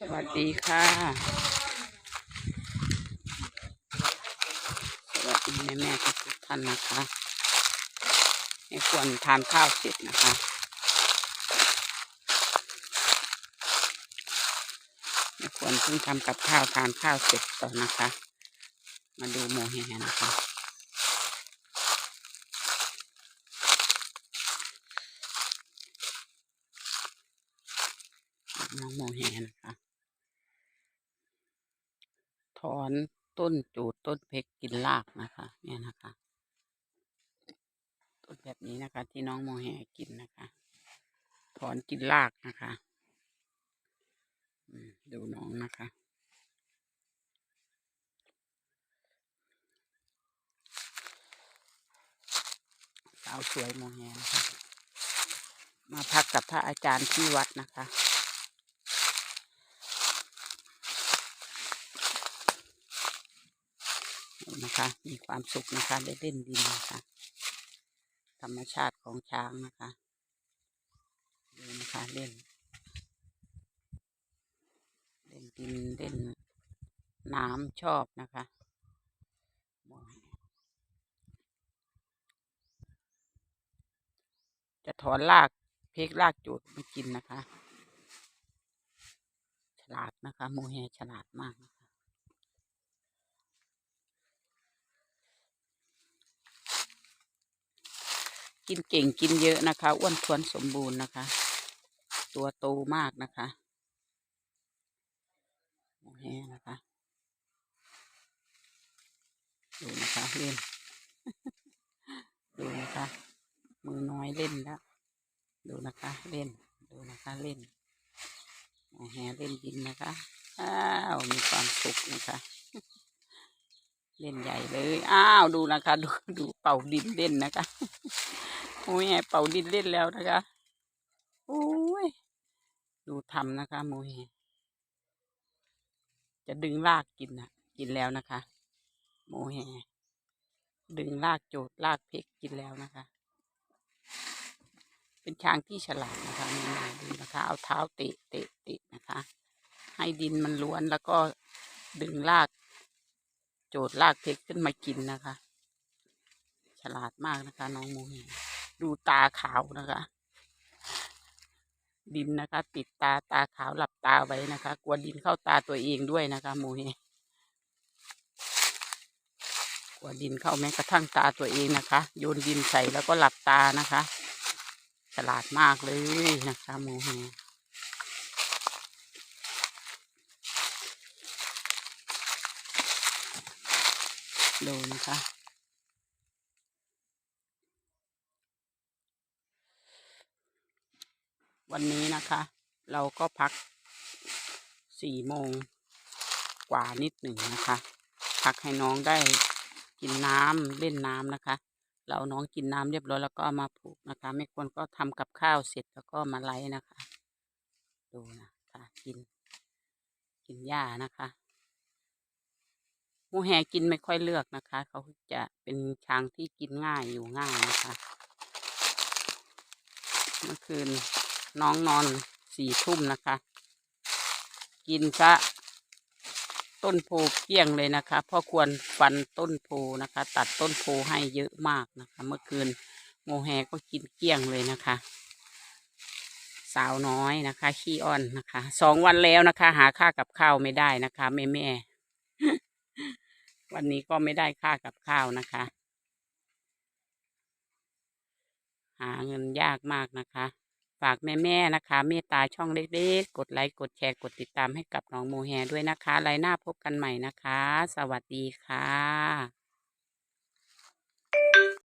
สวัสดีค่ะ สวัสดีแม่แม่ๆทุกท่านนะคะให้ควรทานข้าวเสร็จนะคะไม่ควรเพิ่งทำกับข้าวทานข้าวเสร็จต่อนะคะ มาดูโมเฮนะคะน้องโมเฮนะคะ อนต้นจูดต้นเพกกินรากนะคะ เนี่ยนะคะ ต้นแบบนี้นะคะ ที่น้องโมเฮกินนะคะ ถอนกินรากนะคะดูน้องนะคะสาวสวยโมเฮนะคะมาพักกับพระอาจารย์ที่วัดนะคะ นะคะ มีความสุขนะคะ ได้เล่นดินนะคะ ธรรมชาติของช้างนะคะดูนะคะเล่น เล่นดินเล่นน้ำชอบนะคะจะถอนรากเพกรากจูดมากินนะคะ ฉลาดนะคะ โมเฮฉลาดมากนะคะ กินเก่งกินเยอะนะคะอ้วนท้วนสมบูรณ์นะคะ ตัวโตมากนะคะโอเคนะคะดูนะคะเล่นดูนะคะ มือน้อยเล่นแล้วดูนะคะเล่นดูนะคะเล่นโอเคเล่นดินนะคะอ้าวมีความสุขนะคะเล่นใหญ่เลย อ้าว ดูนะคะ ดู ดูเป่าดินเล่นนะคะ โอ้ยเป่าดินเล่นแล้วนะคะโอ้ยดูทำนะคะโมเฮจะดึงรากกินนะกินแล้วนะคะ โมเฮดึงรากโจดรากเพกกินแล้วนะคะ เป็นช้างที่ฉลาดนะคะนี่นะดูนะคะ เอาเท้าเตะเตะเตะนะคะ ให้ดินมันล้วนแล้วก็ดึงราก โจดรากเพกขึ้นมากินนะคะ ฉลาดมากนะคะ น้องโมเฮ ดูตาขาวนะคะ ดินนะคะ ติดตาตาขาวหลับตาไว้นะคะ กลัวดินเข้าตาตัวเองด้วยนะคะโมเฮกลัวดินเข้าแม้กระทั่งตาตัวเองนะคะ โยนดินใส่แล้วก็หลับตานะคะ ฉลาดมากเลยนะคะโมเฮดูนะคะ วันนี้นะคะ เราก็พักสี่โมงกว่านิดหนึ่งนะคะ พักให้น้องได้กินน้ำเล่นน้ำนะคะ เราน้องกินน้ำเรียบร้อยแล้วก็มาผูกนะคะ ไม่ควรก็ทำกับข้าวเสร็จแล้วก็มาไล่นะคะ ดูนะคะกิน กินหญ้านะคะหมูแหกินไม่ค่อยเลือกนะคะ เขาจะเป็นช้างที่กินง่ายอยู่ง่ายนะคะ เมื่อคืน น้องนอนสี่ทุ่มนะคะ กินซะต้นโพเกี้ยงเลยนะคะพ่อควรฟันต้นโพนะคะ ตัดต้นโพให้เยอะมากนะคะ เมื่อคืนโมแฮก็กินเกี้ยงเลยนะคะ สาวน้อยนะคะ ขี้อ้อนนะคะสองวันแล้วนะคะ หาค่ากับข้าวไม่ได้นะคะแม่แม่วันนี้ก็ไม่ได้ค่ากับข้าวนะคะ หาเงินยากมากนะคะ ฝากแม่ๆนะคะ เมตตาช่องเล็กๆ กดไลค์กดแชร์กดติดตามให้กับน้องโมแฮด้วยนะคะไลน์หน้าพบกันใหม่นะคะ สวัสดีค่ะ